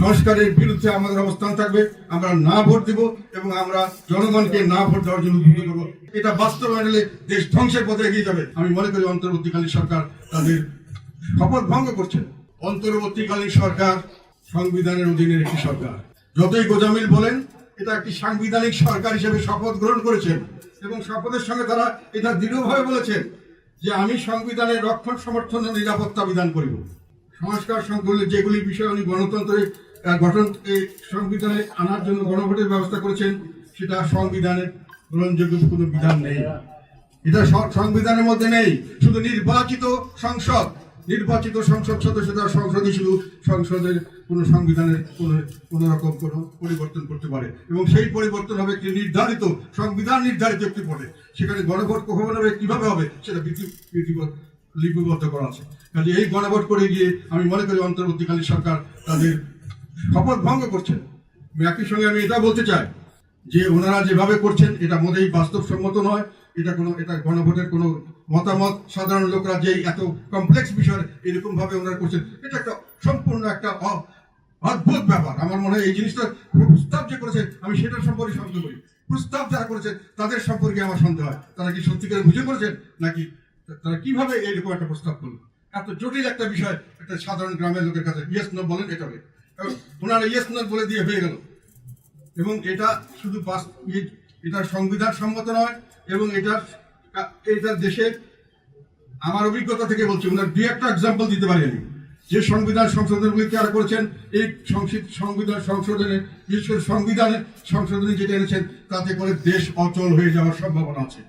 সংস্কারের বিরুদ্ধে আমাদের অবস্থান থাকবে। আমরা না ভোট দিব এবং আমরা জনগণকে না ভোট দেওয়ার জন্য উদ্বুদ্ধ করব। এটা বাস্তবায়ন হলে দেশ ধ্বংসের পথে এগিয়ে যাবে। আমি মনে করি অন্তর্বর্তীকালীন সরকার তাদের শপথ ভঙ্গ করছে। অন্তর্বর্তীকালীন সরকার সংবিধানের অধীনের একটি সরকার। যতই গোজামিল বলেন, এটা একটি সাংবিধানিক সরকার হিসেবে শপথ গ্রহণ করেছেন এবং শপথের সঙ্গে তারা এটা দৃঢ়ভাবে বলেছেন যে আমি সংবিধানের রক্ষণ, সমর্থন নিরাপত্তা বিধান করিব। সংস্কার সংকলনে যেগুলি বিষয়ে উনি গণতন্ত্রের আহ, গঠনকে সংবিধানে আনার জন্য গণভোটের ব্যবস্থা করেছেন সেটা সংবিধানের গ্রহণযোগ্য কোনো বিধান নেই। এটা সংবিধানের মধ্যে নেই শুধু নির্বাচিত সংসদ। নির্বাচিত সংসদ সদস্য তার সংসদই শুধু সংসদের কোনো সংবিধানের কোনো কোনো রকম কোনো পরিবর্তন করতে পারে। এবং সেই পরিবর্তন হবে একটি নির্ধারিত সংবিধান নির্ধারিত একটি পদে। সেখানে গণভোট কখন হবে কীভাবে হবে সেটা লিপিবদ্ধ করা আছে। কাজে এই গণভোট করে গিয়ে আমি মনে করি অন্তর্বর্তীকালীন সরকার তাদের শপথ ভঙ্গ করছেন। একই সঙ্গে আমি এটা বলতে চাই যে ওনারা যেভাবে করছেন, এটা মোটেই বাস্তবসম্মত নয়। এটা কোনো, এটা গণভোটের কোনো মতামত। সাধারণ লোকরা যে এত কমপ্লেক্স বিষয় এরকম ভাবে ওনারা করছেন, এটা একটা সম্পূর্ণ একটা অদ্ভুত ব্যাপার। আমার মনে হয় এই জিনিসটা প্রস্তাব যে করেছে, আমি সেটার সম্পর্কে সন্দেহ করি। প্রস্তাব যারা করেছে, তাদের সম্পর্কে আমার সন্দেহ হয়। তারা কি সত্যিকারে বুঝে করেছেন, নাকি তারা কীভাবে এইরকম একটা প্রস্তাব করল? এত জটিল একটা বিষয়, একটা সাধারণ গ্রামের লোকের কাছে, ইয়েস, নো, বলেন, এটা ওনারা ইয়েস নো বলে দিয়ে হয়ে গেল। এবং এটা শুধু বাস- এটা সংবিধান সম্মত নয়, এবং এটা এটা দেশের আমার অভিজ্ঞতা থেকে বলছি ওনার দুই একটা এক্সাম্পল দিতে পারি আমি। যে সংবিধান সংশোধনগুলি তারা করেছেন, এই সংবিধান সংশোধনে বিশেষ সংবিধানের সংশোধনী যেটা এনেছেন, তাতে করে দেশ অচল হয়ে যাওয়ার সম্ভাবনা আছে।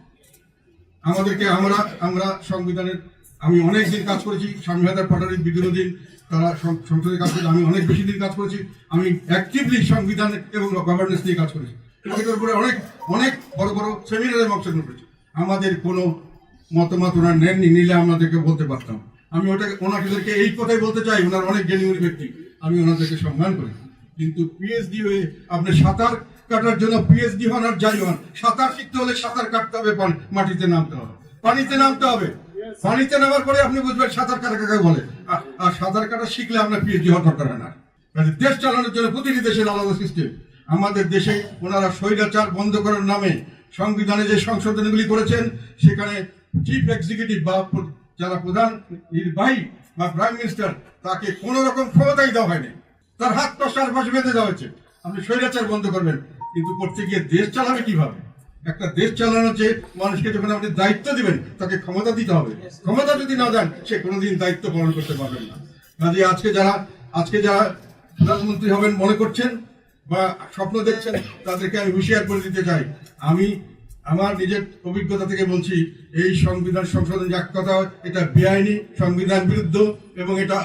আমাদেরকে আমরা আমরা সংবিধানের আমি অনেক দিন কাজ করেছি স্বামীহাদার পাটারির বিগত দিন তারা সংসদে কাজ করেছে, আমি অনেক বেশি দিন কাজ করেছি, আমি অ্যাক্টিভলি সংবিধান এবং গভর্নেন্স নিয়ে কাজ করেছি। এটার উপরে অনেক অনেক বড় বড় সেমিনারে অংশগ্রহণ করেছি। আমাদের কোনো মতামত ওনার নেননি, নিলে আমাদেরকে বলতে পারতাম। আমি ওটাকে, ওনাদেরকে এই কথাই বলতে চাই, ওনার অনেক জেনুইন ব্যক্তি। আমি ওনাদেরকে সম্মান করি। কিন্তু পিএইচডি হয়ে আপনি সাঁতার কাটার জন্য পিএইচডি হন আর যাই হন, সাঁতার শিখতে হলে সাঁতার কাটতে হবে মাটিতে নামতে হবে। পানিতে নামতে হবে। পানিতে নামার পরে আপনি বুঝবেন সাঁতার কাটা কাকে বলে। আর- আর সাঁতার কাটা শিখলে আপনার পিএইচডি হওয়ার দরকার হয় না। দেশ চালানোর জন্য প্রতিটি দেশের আলাদা সিস্টেম আমাদের দেশে ওনারা স্বৈরাচার বন্ধ করার নামে সংবিধানে যে সংশোধনীগুলি করেছেন, সেখানে চিফ এক্সিকিউটিভ বা যারা প্রধান নির্বাহী বা প্রাইম মিনিস্টার তাকে কোন রকম ক্ষমতাই দেওয়া হয়নি। তার হাত পাশে পাশে বেঁধে দেওয়া হয়েছে। আপনি স্বৈরাচার বন্ধ করবেন। কিন্তু করতে গিয়ে দেশ চালাবে কীভাবে? একটা দেশ চালানোর যে মানুষকে যখন আপনি দায়িত্ব দিবেন, তাকে ক্ষমতা দিতে হবে। ক্ষমতা যদি না দেন, সে কোনোদিন দায়িত্ব পালন করতে পারবেন না। কাজে আজকে যারা আজকে যারা প্রধানমন্ত্রী হবেন মনে করছেন বা স্বপ্ন দেখছেন, তাদেরকে আমি হুঁশিয়ার করে দিতে চাই। আমি আমার নিজের অভিজ্ঞতা থেকে বলছি, এই সংবিধান সংশোধন এক কথা, এটা বেআইনি সংবিধান বিরুদ্ধ এবং এটা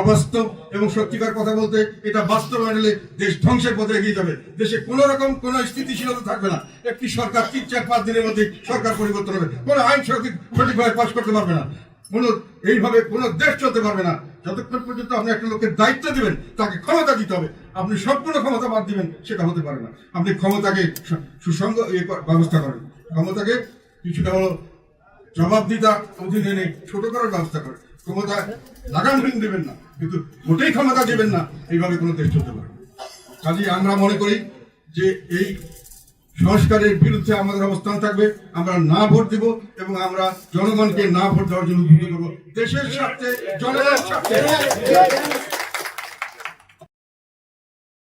অবাস্তব এবং সত্যিকার কথা বলতে এটা বাস্তবায়ন হলে দেশ ধ্বংসের পথে এগিয়ে যাবে। দেশে কোন রকম কোন স্থিতিশীলতা থাকবে না। একটি সরকার তিন, চার, পাঁচ দিনের মধ্যে সরকার পরিবর্তন হবে। কোন আইন সঠিক সঠিকভাবে পাশ করতে পারবে না। কোন এইভাবে কোন দেশ চলতে পারবে না। যতক্ষণ পর্যন্ত আপনি একটা লোকের দায়িত্ব দিবেন, তাকে ক্ষমতা দিতে হবে। আপনি সম্পূর্ণ ক্ষমতা বাদ দিবেন, সেটা হতে পারে না। আপনি ক্ষমতাকে সু- সুসংগ ইয়ে ব্যবস্থা করেন। ক্ষমতাকে কিছুটা হলো জবাবদিতা অধীনে ছোট করার ব্যবস্থা করেন। ক্ষমতা দেবেন না, কিন্তু মোটেই ক্ষমতা দেবেন না, এইভাবে কোনো দেশ চলতে পারে না। কাজে আমরা মনে করি যে এই সংস্কারের বিরুদ্ধে আমাদের অবস্থান থাকবে, আমরা না ভোট দিব এবং আমরা জনগণকে না ভোট দেওয়ার জন্য দেশের স্বার্থে, জনগণের স্বার্থে।